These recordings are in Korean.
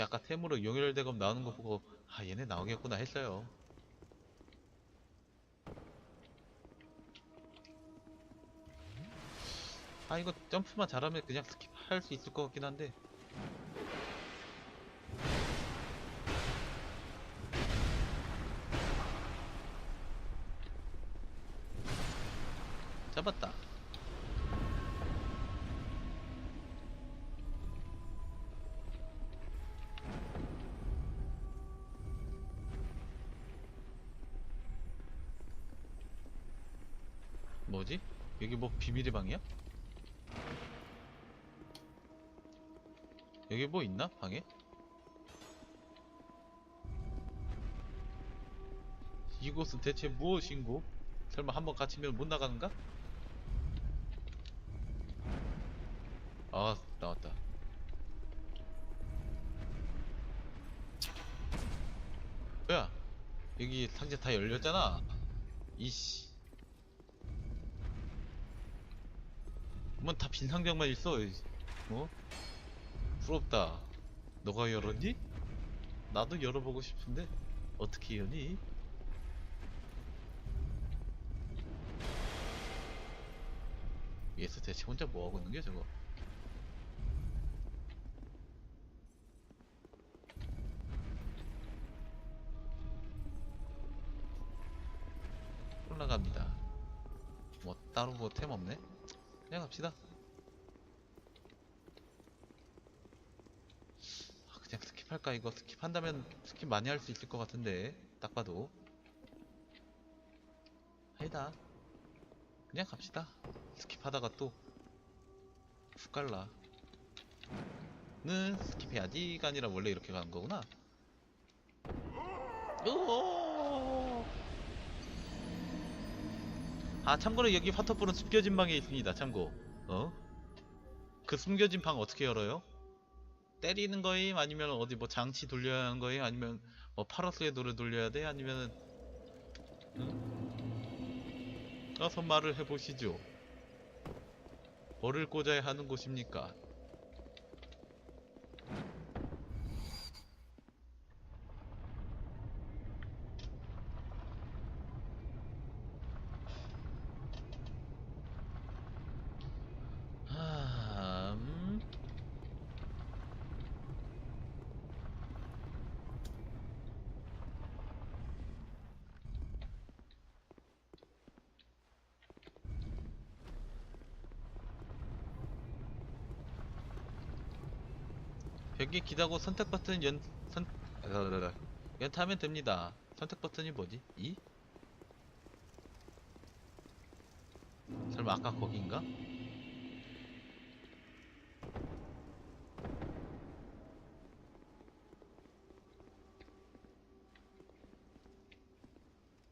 아까 템으로 용혈 대검 나오는 거 보고 아 얘네 나오겠구나 했어요. 아 이거 점프만 잘하면 그냥 스킵할 수 있을 것 같긴 한데 비밀의 방이야? 여기 뭐 있나? 방에? 이곳은 대체 무엇인고? 설마 한번 갇히면 못 나가는가? 아, 나왔다. 뭐야? 여기 상자 다 열렸잖아. 이씨. 뭐다 빈 상자만 있어. 어? 부럽다. 너가 열었니? 나도 열어보고 싶은데 어떻게 여니? 위에서 대체 혼자 뭐하고 있는 게 저거? 갑시다. 아, 그냥 스킵할까? 이거 스킵한다면 스킵 많이 할 수 있을 것 같은데 딱 봐도. 아니다. 그냥 갑시다. 스킵하다가 또 훅갈라. 는 스킵해야지가 아니라 원래 이렇게 가는 거구나. 으어 아 참고로 여기 화터풀은 숨겨진 방에 있습니다 참고 어? 그 숨겨진 방 어떻게 열어요? 때리는 거임 아니면 어디 뭐 장치 돌려야 하는 거임 아니면 뭐 파라스의 노래 돌려야 돼 아니면은 응? 어서 말을 해보시죠 뭐를 꽂아야 하는 곳입니까? 벽에 기다고 선택 버튼 연... 선... 라라라. 연타하면 됩니다. 선택 버튼이 뭐지? 2? 설마 아까 거긴가?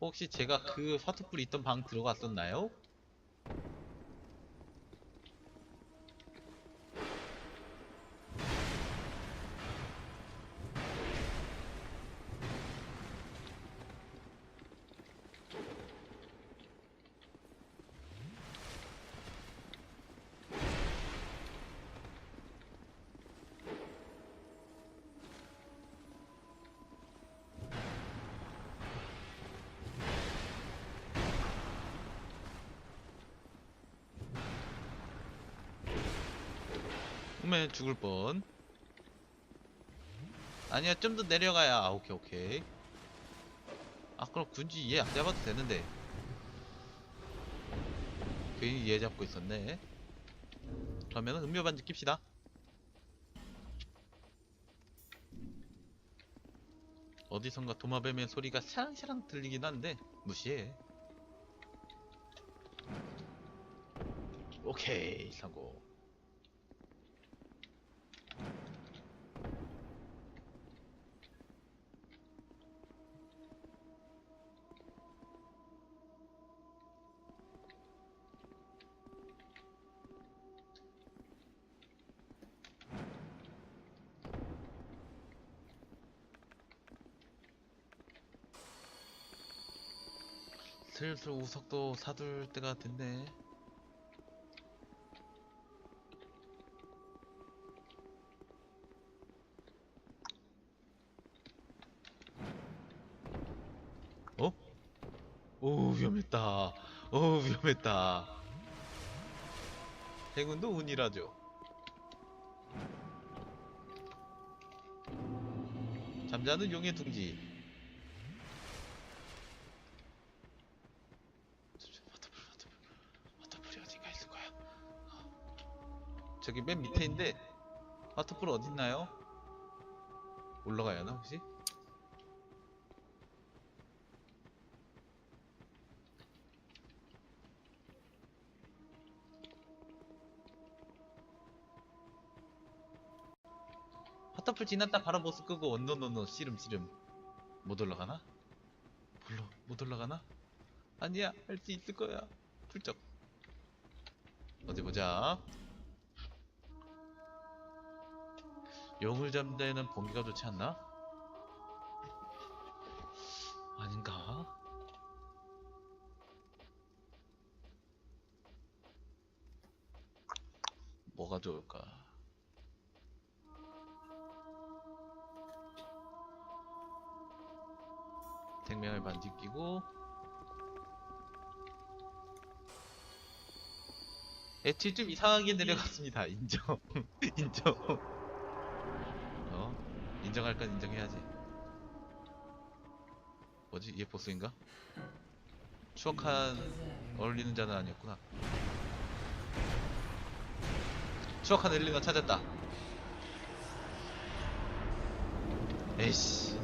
혹시 제가 그 화투불 있던 방 들어갔었나요? 음에 죽을 뻔. 아니야, 좀 더 내려가야. 아, 오케이, 오케이. 아, 그럼 굳이 얘안 잡아도 되는데. 괜히 얘 잡고 있었네. 그러면은 음료 반지 낍시다. 어디선가 도마뱀의 소리가 샤랑샤랑 들리긴 한데, 무시해. 오케이, 성공. 슬슬 우석도 사둘 때가 됐네. 어? 오 위험했다. 오 위험했다. 해군도 운이라죠. 잠자는 용의 둥지. 저기 맨 밑에인데 와터풀 어딨나요? 올라가야 하나 혹시? 화터풀 지났다 바로 보스 끄고 언노노노 씨름 씨름 못 올라가나? 몰라 못 올라가나? 아니야 할 수 있을 거야 훌쩍 어디 보자 용을 잡는 번개가 좋지 않나? 아닌가? 뭐가 좋을까? 생명을 반지 끼고 엣지 좀 이상하게 내려갔습니다 인정 인정 어 인정할 건 인정해야지. 뭐지? 얘 보스인가? 추억한 어울리는 자는 아니었구나. 추억한 엘리너 찾았다. 에이씨.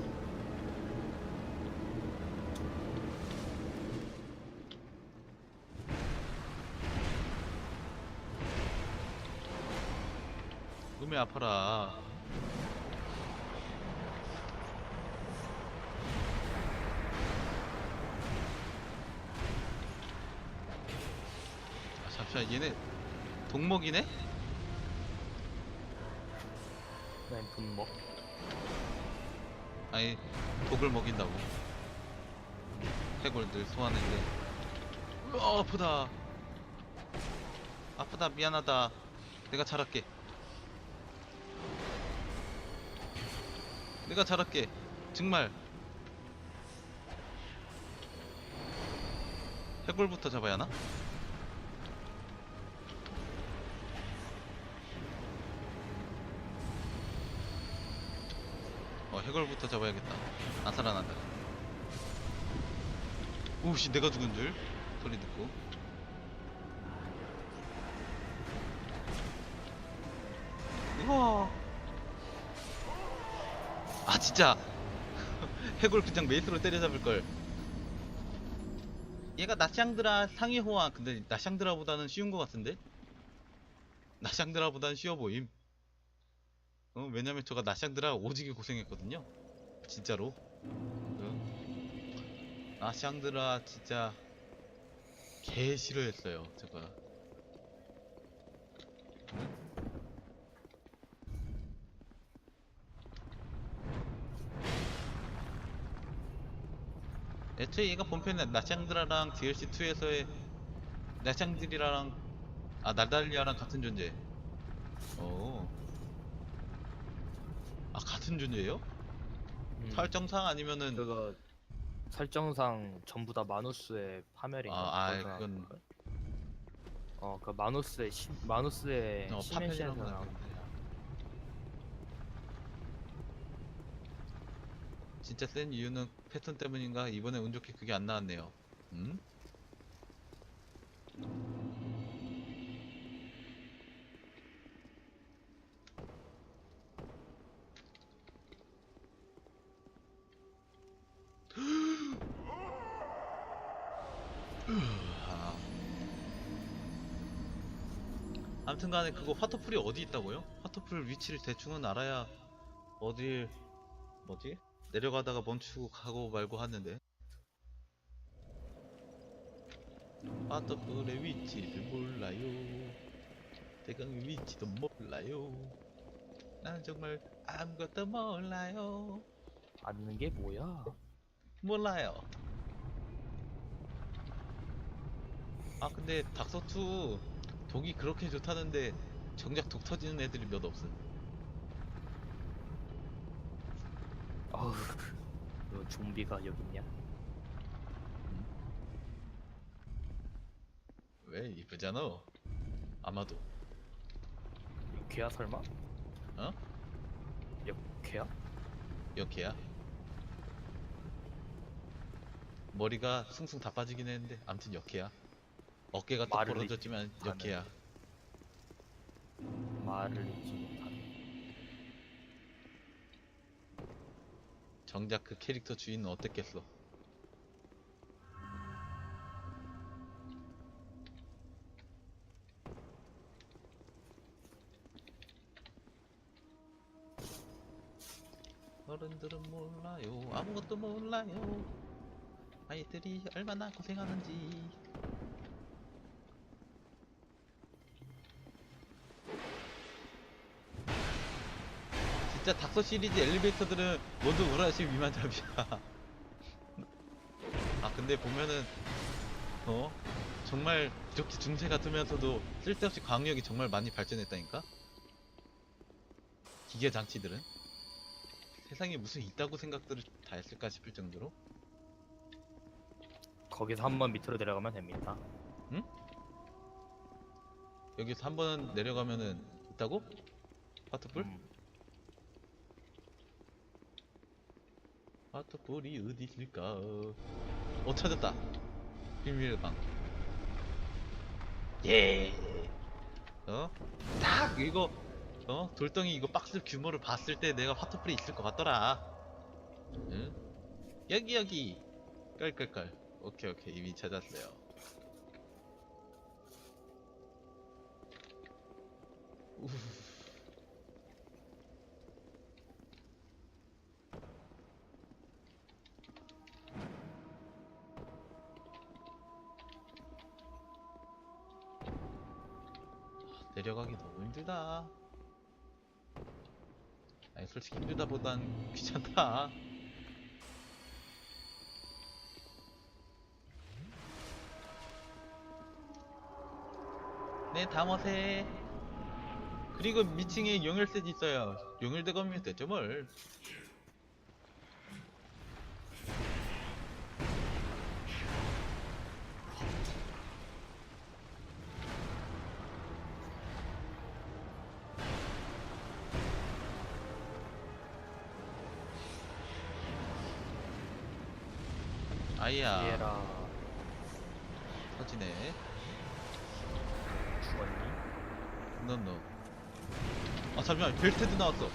음에 아파라. 아, 잠시만, 얘네 동목이네? 네, 분목. 아니, 독을 먹인다고. 해골들 소환했는데. 으아, 아프다. 아프다, 미안하다. 내가 잘할게. 내가 잘할게. 정말. 해골부터 잡아야 하나? 해골부터 잡아야겠다. 안 살아난다. 오씨, 내가 죽은 줄 소리 듣고. 우와. 아 진짜 해골 그냥 메이스로 때려잡을 걸. 얘가 나샹드라 상위 호환 근데 나샹드라보다는 쉬운 것 같은데? 나샹드라보다는 쉬워 보임. 어, 왜냐면 저가 나샹드라 오지게 고생했거든요. 진짜로. 어? 나샹드라 진짜 개 싫어했어요. 제가. 애초에 얘가 본편에 나샹드라랑 DLC2에서의 나샹드리랑 아 나달리아랑 같은 존재. 어. 아 같은 존재예요? 음, 설정상 아니면은 그거 설정상 전부 다 마누스의 파멸인가? 아, 아, 그건-? 어, 그 마누스의 시, 마누스의 어, 파편이라고. 진짜 센 이유는 패턴 때문인가 이번에 운 좋게 그게 안 나왔네요. 음? 아무튼 간에 그거 화터풀이 어디 있다고요? 화터풀 위치를 대충은 알아야 어딜 뭐지? 내려가다가 멈추고 가고 말고 하는데 화터풀의 위치를 몰라요 대강의 위치도 몰라요 난 정말 아무것도 몰라요 아는 게 뭐야? 몰라요 아 근데 닥터2 독이 그렇게 좋다는데 정작 독 터지는 애들이 몇 없음 어우, 너 좀비가 여기 있냐? 왜 이쁘잖아 아마도 역해야 설마? 어? 역해야? 역해야 머리가 숭숭 다 빠지긴 했는데 암튼 역해야 어깨가 또 말을 벌어졌지만 잊지 역해야. 말을 잊지 못하는. 정작 그 캐릭터 주인은 어땠겠어 어른들은 몰라요. 아무것도 몰라요. 아이들이 얼마나 고생하는지 진짜 닥터 시리즈 엘리베이터들은 모두 우라시 위만잡이야. 아 근데 보면은 어? 정말 이렇게 중세 같으면서도 쓸데없이 광역이 정말 많이 발전했다니까? 기계 장치들은? 세상에 무슨 있다고 생각들을 다 했을까 싶을 정도로? 거기서 한 번 밑으로 내려가면 됩니다. 여기서 한 번 내려가면은 있다고? 파트풀? 음, 파트풀이 어디 있을까? 어 찾았다 비밀의 방 예! 어? 딱 이거 어? 돌덩이 이거 박스 규모를 봤을 때 내가 파트풀이 있을 것 같더라 응? 여기 여기 깔깔깔 오케이 오케이 이미 찾았어요 우후. 내려가기 너무 힘들다. 아니 솔직히 힘들다 보단 귀찮다. 네, 담어세. 그리고 미층에 용혈셋 있어요. 용혈대검이면 되죠 뭘. 아이야, 얘라 터지네. 죽었니? 넌너. 아 잠시만, 벨테드 나왔어.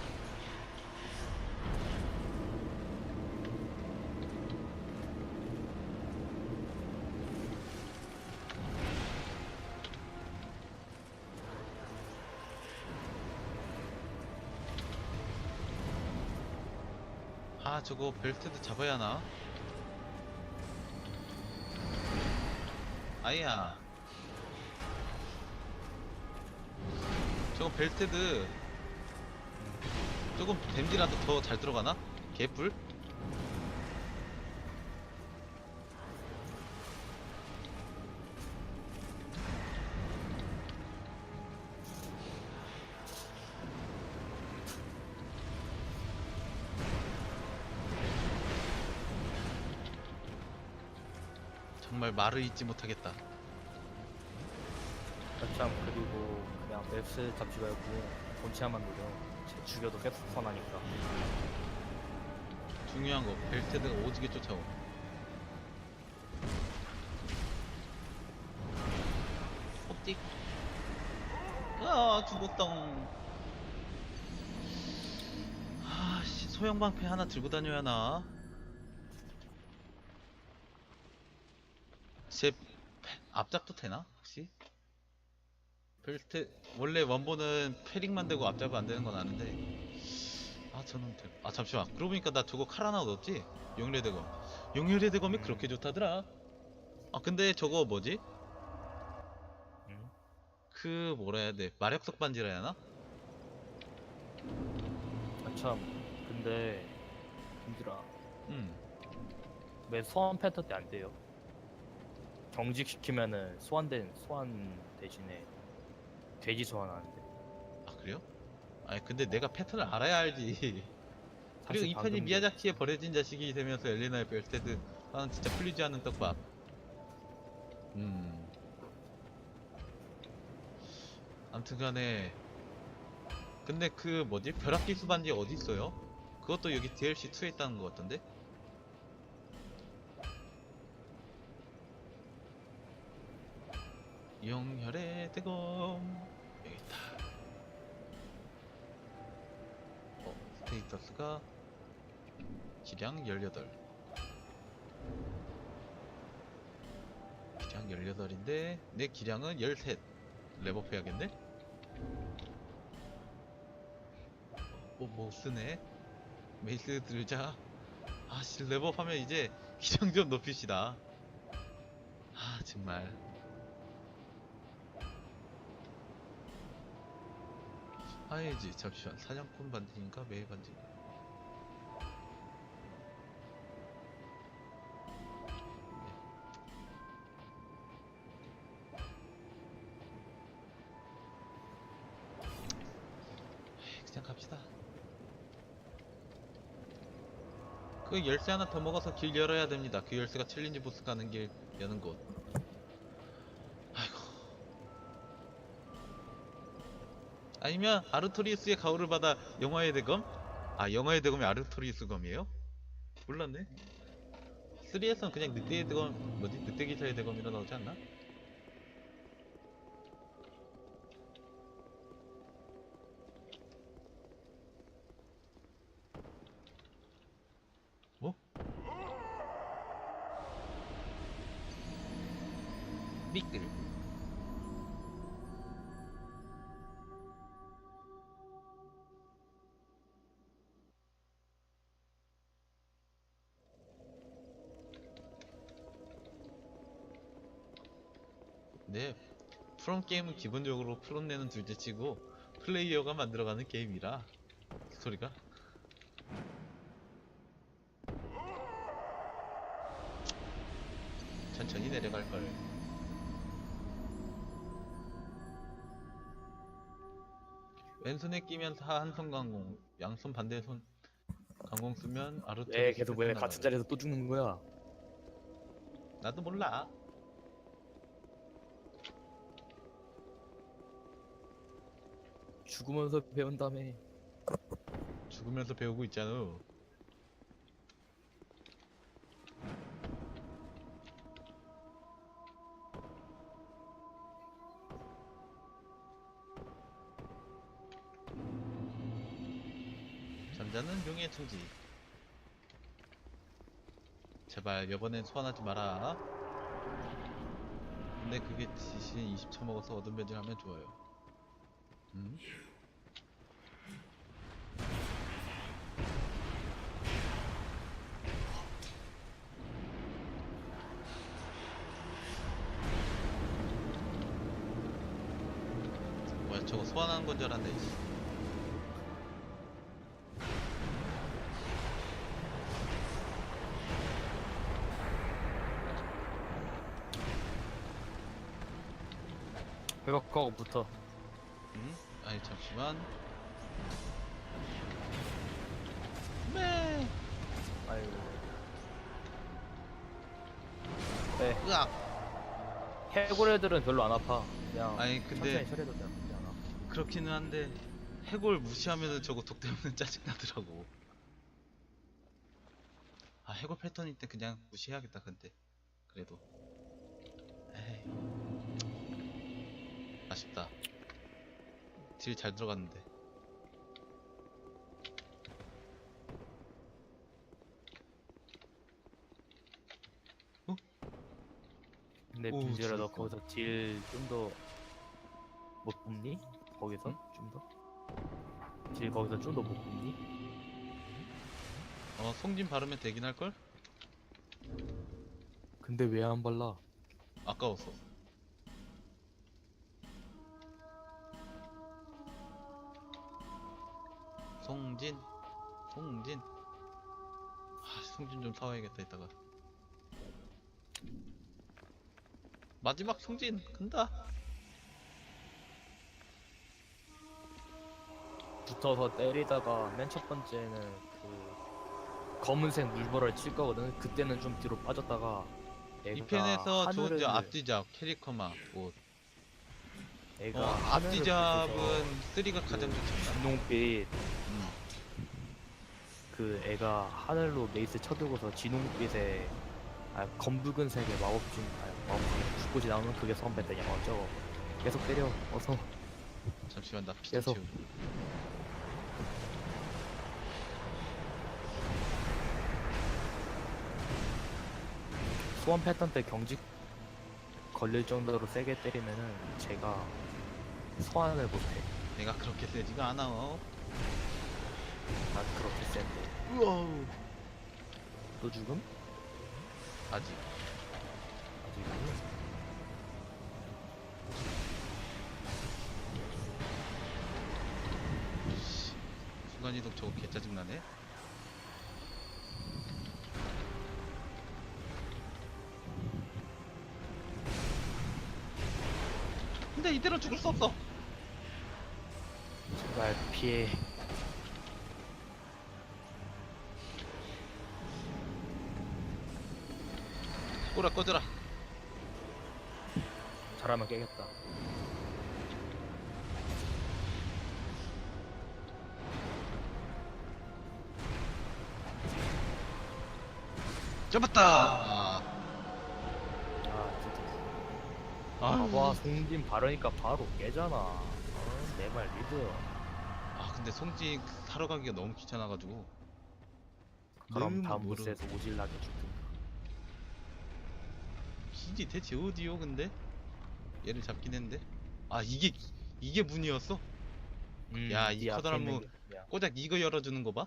아 저거 벨트도 잡아야 하나? 아이야 저거 벨트드 조금 댐디라도 더 잘 들어가나? 개뿔? 말 말을 잊지 못하겠다. 참 그리고 그냥 맵스 잡지 말고 본체만 노려 쟤 죽여도 계속 선하니까 중요한 거 벨테드가 오지게 쫓아오. 옵틱. 아 죽었당. 아씨 소형 방패 하나 들고 다녀야 하나? 제 패- 앞잡도 되나 혹시? 벨트 원래 원본은 패링 만 되고 앞잡이 안 되는 건 아는데 아 저는 될- 아 잠시만 그러고 보니까 나 저거 칼 하나 얻었지? 대검이 음. 그렇게 좋다더라 아 근데 저거 뭐지? 응? 그 뭐라 해야 돼 마력석 반지라 해야 하나? 아참 근데 힘들어 음왜 소환 패턴 때 안 돼요? 정직시키면은 소환된 소환 대신에 돼지 소환하는데 아 그래요? 아니 근데 내가 패턴을 알아야 알지 그리고 이 편이 방금 미야자키의 버려진 자식이 되면서 엘레나의 벨테드 나는 진짜 풀리지 않는 떡밥 음 아무튼간에 근데 그 뭐지 벼락기 수 반지 어디 있어요? 그것도 여기 DLC 2에 있다는 것 같던데? 영혈의 대검 여기 있다. 어 스테이터스가 기량 18 기량 18인데 내 기량은 13 랩업 해야겠네? 어, 뭐 쓰네? 메이스 들자 아씨 랩업 하면 이제 기량 좀 높입시다 아 정말 아니지 잠시만. 사냥꾼 반지인가? 매일 반지. 에이, 그냥 갑시다. 그 열쇠 하나 더 먹어서 길 열어야 됩니다. 그 열쇠가 챌린지 보스 가는 길 여는 곳 아니면 아르토리우스의 가호를 받아 영화의 대검? 아 영화의 대검이 아르토리우스 검이에요? 몰랐네 3에선 그냥 늑대의 대검 뭐지? 늑대 기사의 대검이라 나오지 않나? 네, 프롬 게임은 기본적으로 프롬내는 둘째치고 플레이어가 만들어가는 게임이라 스토리가 천천히 내려갈 걸. 왼손에 끼면 한손 강공, 양손 반대 손 강공 쓰면 아르토. 왜 계속 왜 같은 자리에서 또 죽는 거야? 나도 몰라. 죽으면서 배운 다음에 죽으면서 배우고 있잖아. 잠자는 용의 청지. 제발 이번엔 소환하지 마라. 근데 그게 지신 20초 먹어서 얻은 변질하면 좋아요. 음? 뭐야 저거 소환하는 건줄 알았네 씨. 회복하고 붙어. 음? 아니 잠시만 네 아유. 네. 으악 해골 애들은 별로 안 아파. 그냥 아니 근데 천천히 처리해도 돼. 그렇기는 한데 해골 무시하면은 저거 독 때문에 짜증나더라고. 아 해골 패턴일 때 그냥 무시해야겠다 근데. 그래도. 에이. 아쉽다. 딜 잘 들어갔는데. 근데 오, 문제라 너 거기서 딜 좀 더 못 뽑니? 거기서 좀 더? 딜 거기서 좀 더못 뽑니? 어 송진 바르면 되긴 할걸? 근데 왜 안 발라? 아까웠어 송진 송진 아 송진 좀 사와야겠다 이따가 마지막 송진 간다 붙어서 때리다가 맨 첫 번째는 그 검은색 물벌을 칠 거거든. 그때는 좀 뒤로 빠졌다가 이 애가 편에서 좋은 점 앞뒤작 캐리커마 옷 애가 어, 하늘을 앞뒤 잡은 3가 가장 그 좋습니다. 진홍빛 음. 그 애가 하늘로 메이스 쳐들고서 진홍빛에 아 검붉은 색의 마법진 아 마법진 죽고지 나오면 그게 선배인데 양 어쩌고 계속 때려 어서 잠시만 나피좀 계속. 채우고. 소원 패턴 때 경직 걸릴 정도로 세게 때리면은 제가 소환을 못해 내가 그렇게 세지가 않아. 어? 난 그렇게 센데 우와우. 또 죽음? 아직. 아직은 씨, 순간이동 저거 개 짜증나네. 근데 이대로 죽을 수 없어. 제발 피해 꼬라 꺼져라. 잘하면 깨겠다 잡았다. 아, 아 진짜 아, 봐봐 송진 바르니까 바로 깨잖아 어, 내말 믿어 아 근데 송진 사러 가기가 너무 귀찮아가지고. 그럼 다음 멀어. 부스에서 오질나게 죽든가 길이 대체 어디요 근데? 얘를 잡긴 했는데. 아 이게 이게 문이었어? 야, 이네 커다란 문. 꼬작 이거 열어주는 거 봐.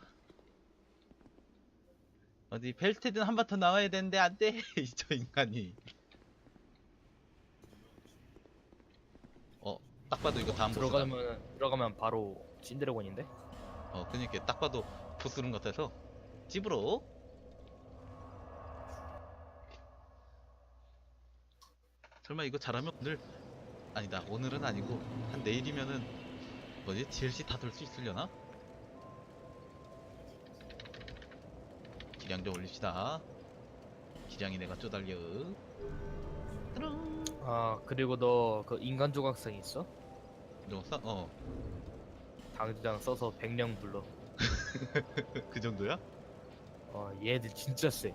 어디 벨스테든 한번더 나와야 되는데 안 돼. 저 인간이. 어, 딱 봐도 이거 다음 보스다. 들어가면 들어가면 바로 찐드래곤인데 어, 그니까 딱 봐도 보스룸 같아서 집으로. 설마 이거 잘하면 오늘 아니다 오늘은 아니고 한 내일이면은 뭐지 DLC 다 돌 수 있으려나? 기량 좀 올립시다. 기량이 내가 쪼달려. 뚜루ং. 아 그리고 너 그 인간 조각성 있어? 너 싸? 어. 당장 써서 100령 불러 그 정도야? 어 얘들 진짜 세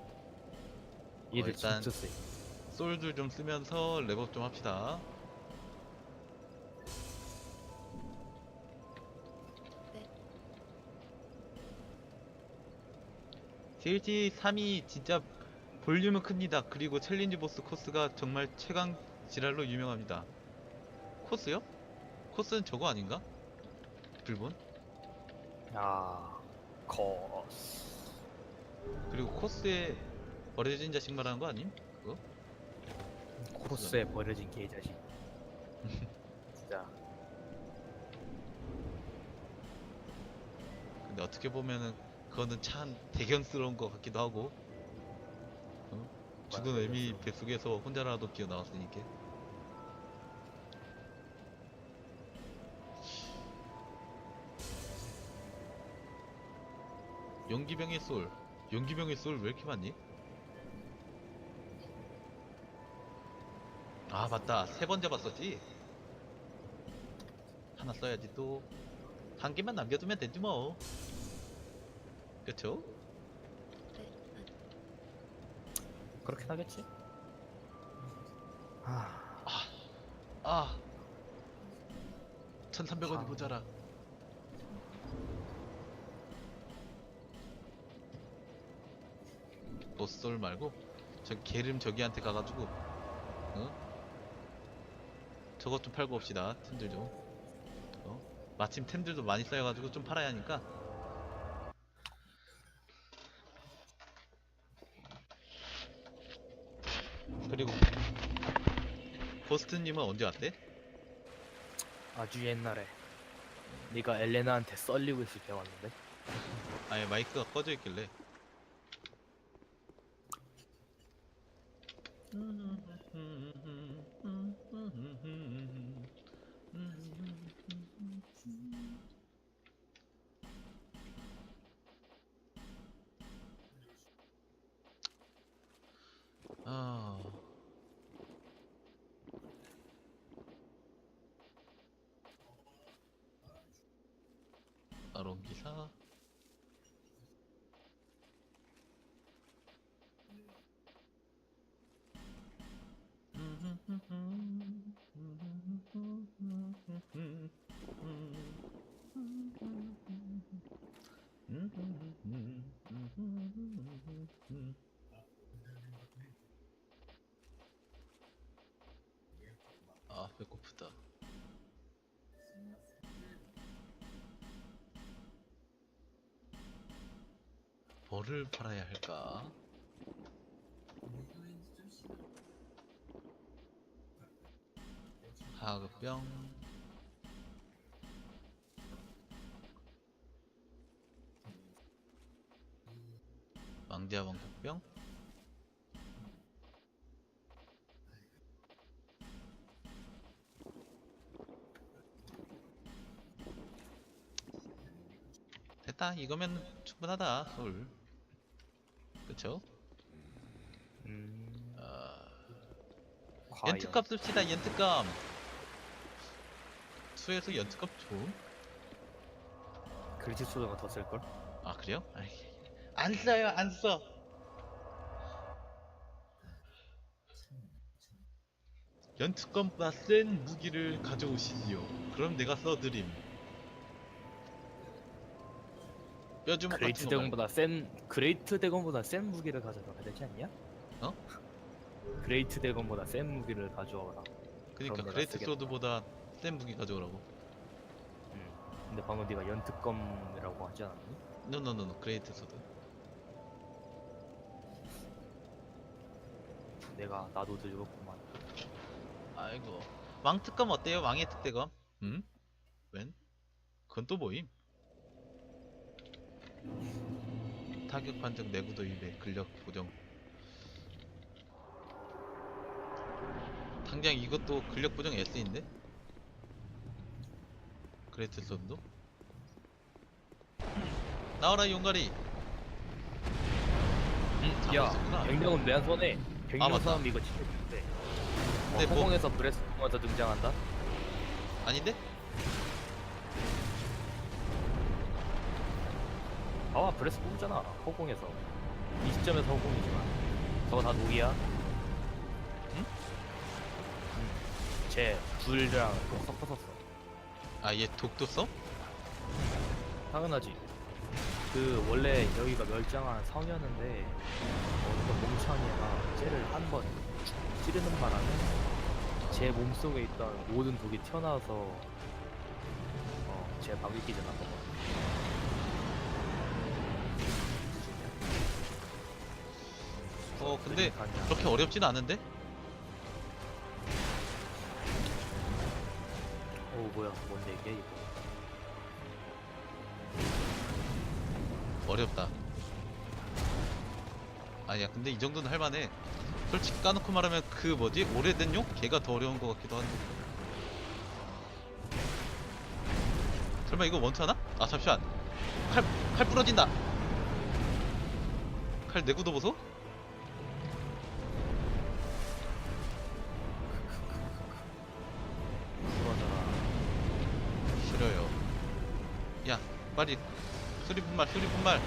얘들 일단- 진짜 세 솔들 좀 쓰면서 랩업 좀 합시다. 네. DLC 3이 진짜 볼륨은 큽니다. 그리고 챌린지 보스 코스가 정말 최강 지랄로 유명합니다. 코스요? 코스는 저거 아닌가? 불본? 야 거스 그리고 코스에 버려진 자식 말하는 거 아님? 그거? 코스에 버려진 개자식 진짜 근데 어떻게 보면은 그거는 참 대견스러운 것 같기도 하고 어? 죽은 맞아요. 뱃속에서 혼자라도 기어 나왔으니까 용기병의 솔. 용기병의 솔 왜 이렇게 많니? 아 맞다. 세 번 잡았었지? 하나 써야지 또. 한 개만 남겨두면 되지 뭐. 그쵸? 네. 그렇긴 하겠지? 아. 아. 1300원이 아. 모자라 보스솔 말고 저 게름 저기한테 가가지고 어? 저것 좀 팔고 옵시다 템들 좀 어? 마침 템들도 많이 쌓여가지고 좀 팔아야 하니까 그리고 보스트님은 언제 왔대? 아주 옛날에 네가 엘레나한테 썰리고 있을 때 왔는데 아예 마이크가 꺼져 있길래. 배고프다. 뭐를 팔아야 할까? 하급병 이거면 충분하다 솔 그쵸? 음. 아... 과연. 연특값 씁시다 연특값 수에서 연특값 좋음? 그리치 소드가 더 쓸걸? 아 그래요? 아이, 안 써요 안 써. 연특검보다 센 무기를 가져오시지요. 그럼 내가 써드림. 뼈주먹 그레이트 같은 거 말고. 대검보다 센 그레이트 대검보다 센 무기를 가져가야 되지 않냐? 어? 그레이트 대검보다 센 무기를 가져와라. 그니까 내가 그레이트 쓰겠다. 소드보다 센 무기 가져오라고. 음. 근데 방금 네가 연특검이라고 하지 않았니? 노노노노 그레이트 소드. 내가 나도 늙었구만. 아이고 왕특검 어때요? 왕의 특대검? 음? 웬? 그건 또 뭐임? 타격 판정 내구도 2배 근력 보정 당장 이것도 근력 보정 S인데? 그레이트 썬도? 나와라 용가리 응 잡고 야, 있었구나 백령은 내 손에 아, 백령 맞다. 싸움 이거 치는데. 근데 뭐- 허공에서 브레스 통해서 등장한다. 아닌데? 아, 브레스 뽑잖아. 허공에서. 이 시점에서 허공이지만. 저거 다 녹이야. 응? 쟤 불이랑 섞어서 써. 아얘 독도 써? 당연하지. 그 원래 여기가 멸장한 성이었는데 어떤 몽창이가 쟤를 한 번 찌르는 바람에 제 몸속에 있던 모든 독이 튀어나와서 어 제 방귀 끼지 않았 어 근데 그러니까 그렇게 어렵진 않은데? 어 뭐야 뭔데 이게 이거 어렵다. 아니야, 근데 이 정도는 할만해. 솔직히 까놓고 말하면 그 뭐지? 오래된 용? 걔가 더 어려운 것 같기도 한데. 설마 이거 원투하나? 아, 잠시만. 칼, 칼 부러진다! 칼 내구도 보소? 분말, 수리 분말.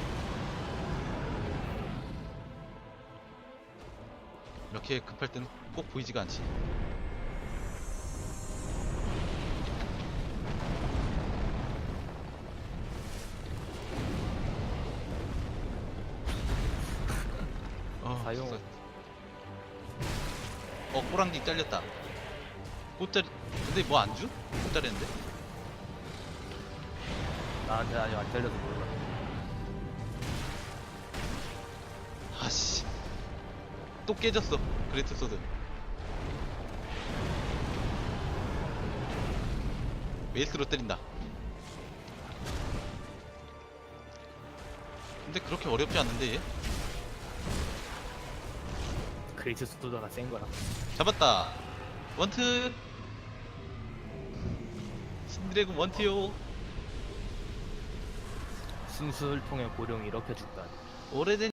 이렇게 급할 때는 꼭 보이지가 않지. 어, 사용. 진짜. 어, 호랑지 잘렸다. 꽃자리, 근데 뭐 안 주? 꽃자리인데? 나한테 아직 안 잘려서 몰라. 또 깨졌어. 그레이트 소드. 메이스로 때린다. 근데 그렇게 어렵지 않는데 얘? 그레이트 스토더가 센 거야. 잡았다. 원트. 신드래곤 원트요. 순수를 통해 고령이 이렇게 죽다니. 오래된